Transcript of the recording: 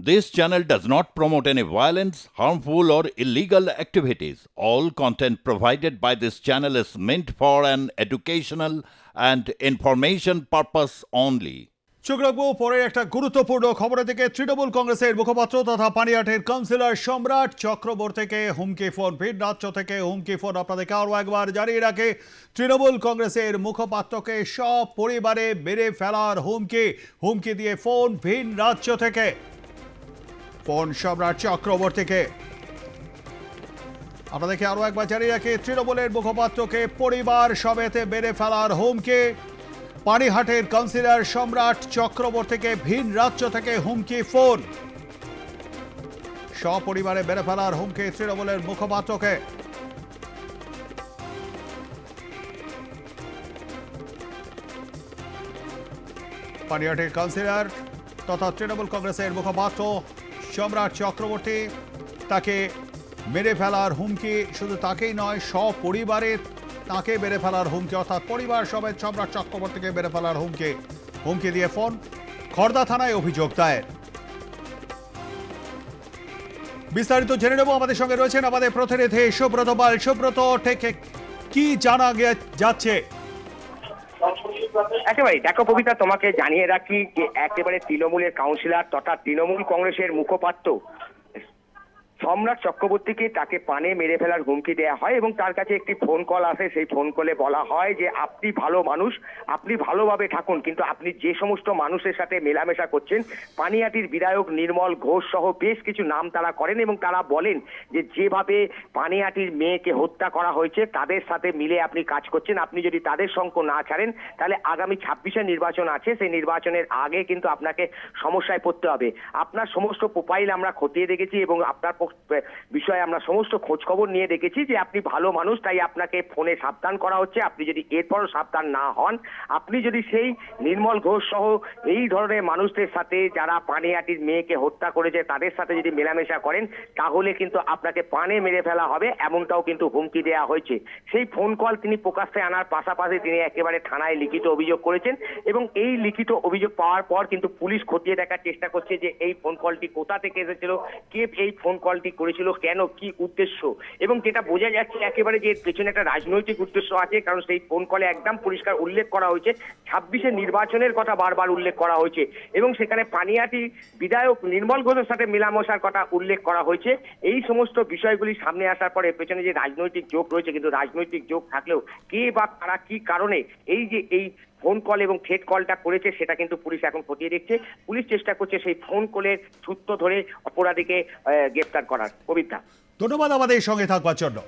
This channel does not promote any violence, harmful, or illegal activities. All content provided by this channel is meant for an educational and information purpose only. চোখ রাখব পরের একটা গুরুত্বপূর্ণ খবরের দিকে তৃণমূল কংগ্রেসের মুখপাত্র তথা পানিহাটের কাউন্সিলর সম্রাট চক্রবর্তীকে হুমকি ফোন রাজ্য থেকে হুমকি ফোন আপনাদেরকে আরও একবার জানিয়ে রাখে তৃণমূল কংগ্রেসের মুখপাত্রকে সব পরিবারে মেরে ফেলার হুমকি হুমকি দিয়ে ফোন ভিন রাজ্য থেকে ফোন সম্রাট চক্রবর্তীকে। আপনাদেরকে আরও একবার জানিয়ে রাখি, তৃণমূলের মুখপাত্রকে পরিবার সমেতে বেড়ে ফেলার হুমকি। পানিহাটের কাউন্সিলর সম্রাট চক্রবর্তীকে ভিন রাজ্য থেকে হুমকি, ফোন। সপরিবারে বেড়ে ফেলার হুমকি তৃণমূলের মুখপাত্রকে। পানিহাটের কাউন্সিলর তথা তৃণমূল কংগ্রেসের মুখপাত্র সম্রাট চক্রবর্তী, তাকে মেরে ফেলার হুমকি শুধু তাকেই নয়, সপরিবারে তাকে মেরে ফেলার হুমকি, অর্থাৎ পরিবার সমেত সম্রাট চক্রবর্তীকে মেরে ফেলার হুমকি হুমকি দিয়ে ফোন খর্দা থানায় অভিযোগ দায়ের। বিস্তারিত জেনে নেব, আমাদের সঙ্গে রয়েছেন আমাদের প্রতিনিধি সুব্রত পাল। সুব্রত থেকে কি জানা যাচ্ছে? একেবারে দেখো কবিতা তোমাকে জানিয়ে রাখি যে একেবারে তৃণমূলের কাউন্সিলর তথা তৃণমূল কংগ্রেসের মুখপাত্র সম্রাট চক্রবর্তীকে তাকে পানে মেরে ফেলার হুমকি দেওয়া হয় এবং তার কাছে একটি ফোন কল আসে। সেই ফোন কলে বলা হয় যে, আপনি ভালো মানুষ, আপনি ভালোভাবে থাকুন, কিন্তু আপনি যে সমস্ত মানুষের সাথে মেলামেশা করছেন, পানিয়াটির বিধায়ক নির্মল ঘোষ সহ বেশ কিছু নাম তারা করেন এবং তারা বলেন যে, যেভাবে পানিয়াটির মেয়েকে হত্যা করা হয়েছে, তাদের সাথে মিলে আপনি কাজ করছেন, আপনি যদি তাদের সঙ্গ না ছাড়েন, তাহলে আগামী ছাব্বিশে নির্বাচন আছে, সেই নির্বাচনের আগে কিন্তু আপনাকে সমস্যায় পড়তে হবে। আপনার সমস্ত প্রোফাইল আমরা খতিয়ে দেখেছি এবং আপনার বিষয়ে আমরা সমস্ত খোঁজ খবর নিয়ে দেখেছি যে আপনি ভালো মানুষ, তাই আপনাকে ফোনে সাবধান করা হচ্ছে। আপনি যদি এরপরও সাবধান না হন, আপনি যদি সেই নির্মল ঘোষ সহ এই ধরনের মানুষদের সাথে, যারা পানিহাটির মেয়েকে হত্যা করেছে, তাদের সাথে যদি মেলামেশা করেন, তাহলে কিন্তু আপনাকে পানে মেরে ফেলা হবে, এমনটাও কিন্তু হুমকি দেওয়া হয়েছে। সেই ফোন কল তিনি প্রকাশ্যে আনার পাশাপাশি তিনি একেবারে থানায় লিখিত অভিযোগ করেছেন এবং এই লিখিত অভিযোগ পাওয়ার পর কিন্তু পুলিশ খতিয়ে দেখার চেষ্টা করছে যে এই ফোন কলটি কোথা থেকে এসেছিল, কে এই ফোন কলটি করেছিল কেন কি উদ্দেশ্য? এবং যেটা বোঝা যাচ্ছে একেবারে যে পেছনে একটা রাজনৈতিক উদ্দেশ্য আছে কারণ সেই ফোন কলে একদম পরিষ্কার উল্লেখ করা হয়েছে। ছাব্বিশে নির্বাচনের কথা বারবার উল্লেখ করা হয়েছে। এবং সেখানে পানিয়াটি বিধায়ক নির্মল ঘোষের সাথে মেলামেশার কথা উল্লেখ করা হয়েছে। এই সমস্ত বিষয়গুলি সামনে আসার পরে পেছনে যে রাজনৈতিক যোগ রয়েছে কিন্তু রাজনৈতিক যোগ থাকলেও কে বা কারা কি কারণে এই যে এই ফোন কল এবং থ্রেট কলটা করেছে সেটা কিন্তু পুলিশ এখন খতিয়ে দেখছে। পুলিশ চেষ্টা করছে সেই ফোন কলের সূত্র ধরে অপরাধীকে আহ, গ্রেপ্তার করার কবিতা। ধন্যবাদ আমাদের সঙ্গে থাকবার জন্য।